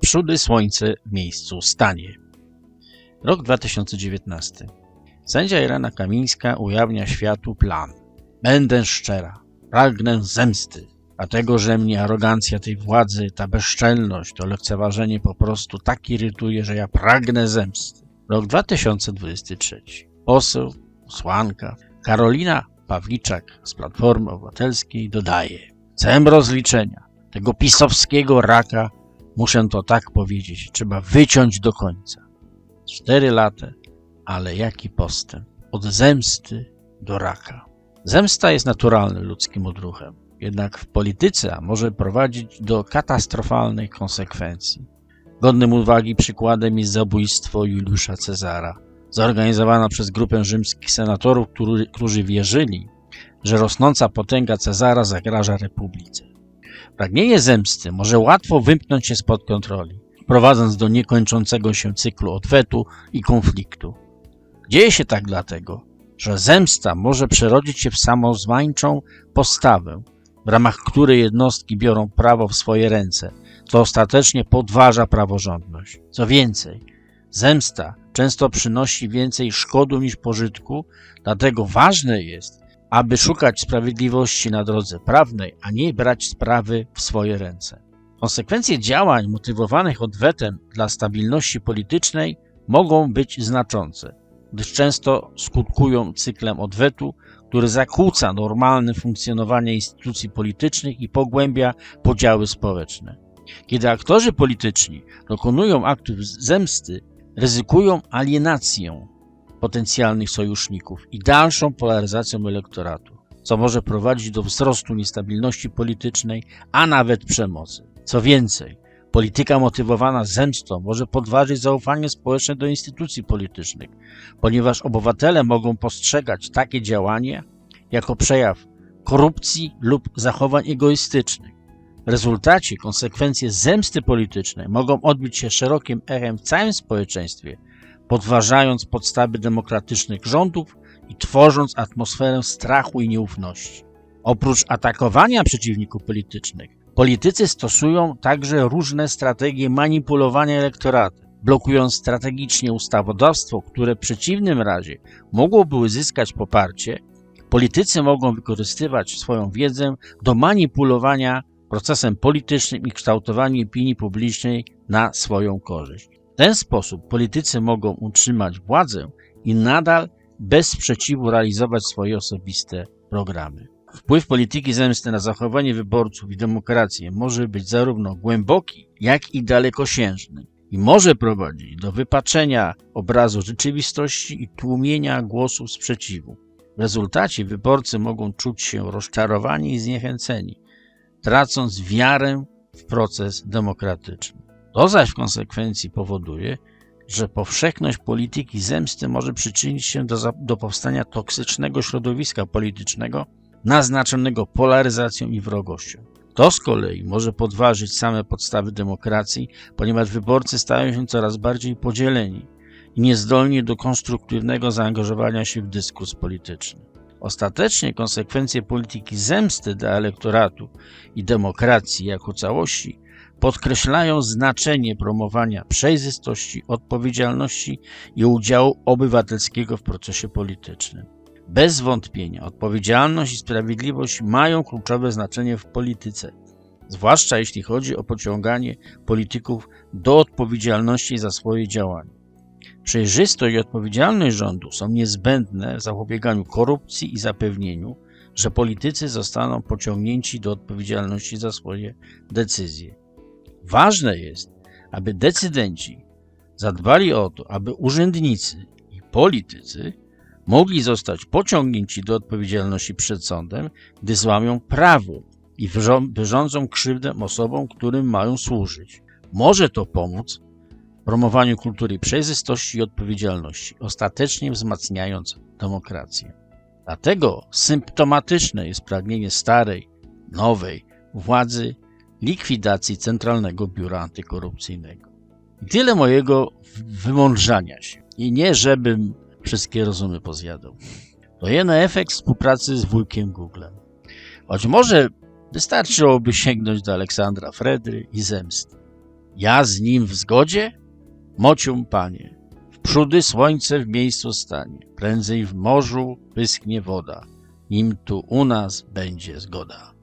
Przódy słońce w miejscu stanie. Rok 2019. Sędzia Irena Kamińska ujawnia światu plan. Będę szczera. Pragnę zemsty. Dlatego, że mnie arogancja tej władzy, ta bezczelność, to lekceważenie po prostu tak irytuje, że ja pragnę zemsty. Rok 2023. Poseł, posłanka Karolina Pawliczak z Platformy Obywatelskiej dodaje. Chcę rozliczenia tego pisowskiego raka, muszę to tak powiedzieć, trzeba wyciąć do końca. Cztery lata, ale jaki postęp. Od zemsty do raka. Zemsta jest naturalnym ludzkim odruchem, jednak w polityce może prowadzić do katastrofalnych konsekwencji. Godnym uwagi przykładem jest zabójstwo Juliusza Cezara, zorganizowane przez grupę rzymskich senatorów, którzy wierzyli, że rosnąca potęga Cezara zagraża republice. Pragnienie zemsty może łatwo wymknąć się spod kontroli, prowadząc do niekończącego się cyklu odwetu i konfliktu. Dzieje się tak dlatego, że zemsta może przerodzić się w samozwańczą postawę, w ramach której jednostki biorą prawo w swoje ręce, co ostatecznie podważa praworządność. Co więcej, zemsta często przynosi więcej szkodu niż pożytku, dlatego ważne jest, aby szukać sprawiedliwości na drodze prawnej, a nie brać sprawy w swoje ręce. Konsekwencje działań motywowanych odwetem dla stabilności politycznej mogą być znaczące, gdyż często skutkują cyklem odwetu, który zakłóca normalne funkcjonowanie instytucji politycznych i pogłębia podziały społeczne. Kiedy aktorzy polityczni dokonują aktów zemsty, ryzykują alienację potencjalnych sojuszników i dalszą polaryzacją elektoratu, co może prowadzić do wzrostu niestabilności politycznej, a nawet przemocy. Co więcej, polityka motywowana zemstą może podważyć zaufanie społeczne do instytucji politycznych, ponieważ obywatele mogą postrzegać takie działanie jako przejaw korupcji lub zachowań egoistycznych. W rezultacie konsekwencje zemsty politycznej mogą odbić się szerokim echem w całym społeczeństwie, podważając podstawy demokratycznych rządów i tworząc atmosferę strachu i nieufności. Oprócz atakowania przeciwników politycznych, politycy stosują także różne strategie manipulowania elektoratem, blokując strategicznie ustawodawstwo, które w przeciwnym razie mogłoby uzyskać poparcie. Politycy mogą wykorzystywać swoją wiedzę do manipulowania procesem politycznym i kształtowania opinii publicznej na swoją korzyść. Ten sposób politycy mogą utrzymać władzę i nadal bez sprzeciwu realizować swoje osobiste programy. Wpływ polityki zemsty na zachowanie wyborców i demokrację może być zarówno głęboki, jak i dalekosiężny i może prowadzić do wypaczenia obrazu rzeczywistości i tłumienia głosów sprzeciwu. W rezultacie wyborcy mogą czuć się rozczarowani i zniechęceni, tracąc wiarę w proces demokratyczny. To zaś w konsekwencji powoduje, że powszechność polityki zemsty może przyczynić się do, do powstania toksycznego środowiska politycznego naznaczonego polaryzacją i wrogością. To z kolei może podważyć same podstawy demokracji, ponieważ wyborcy stają się coraz bardziej podzieleni i niezdolni do konstruktywnego zaangażowania się w dyskurs polityczny. Ostatecznie konsekwencje polityki zemsty dla elektoratu i demokracji jako całości podkreślają znaczenie promowania przejrzystości, odpowiedzialności i udziału obywatelskiego w procesie politycznym. Bez wątpienia odpowiedzialność i sprawiedliwość mają kluczowe znaczenie w polityce, zwłaszcza jeśli chodzi o pociąganie polityków do odpowiedzialności za swoje działania. Przejrzystość i odpowiedzialność rządu są niezbędne w zapobieganiu korupcji i zapewnieniu, że politycy zostaną pociągnięci do odpowiedzialności za swoje decyzje. Ważne jest, aby decydenci zadbali o to, aby urzędnicy i politycy mogli zostać pociągnięci do odpowiedzialności przed sądem, gdy złamią prawo i wyrządzą krzywdę osobom, którym mają służyć. Może to pomóc w promowaniu kultury przejrzystości i odpowiedzialności, ostatecznie wzmacniając demokrację. Dlatego symptomatyczne jest pragnienie starej, nowej władzy likwidacji Centralnego Biura Antykorupcyjnego. I tyle mojego wymądrzania się. I nie, żebym wszystkie rozumy pozjadał. To jeden efekt współpracy z wujkiem Googlem. Choć może wystarczyłoby sięgnąć do Aleksandra Fredry i zemsty. Ja z nim w zgodzie? Mocium, panie, wprzódy słońce w miejscu stanie, prędzej w morzu pysknie woda, nim tu u nas będzie zgoda.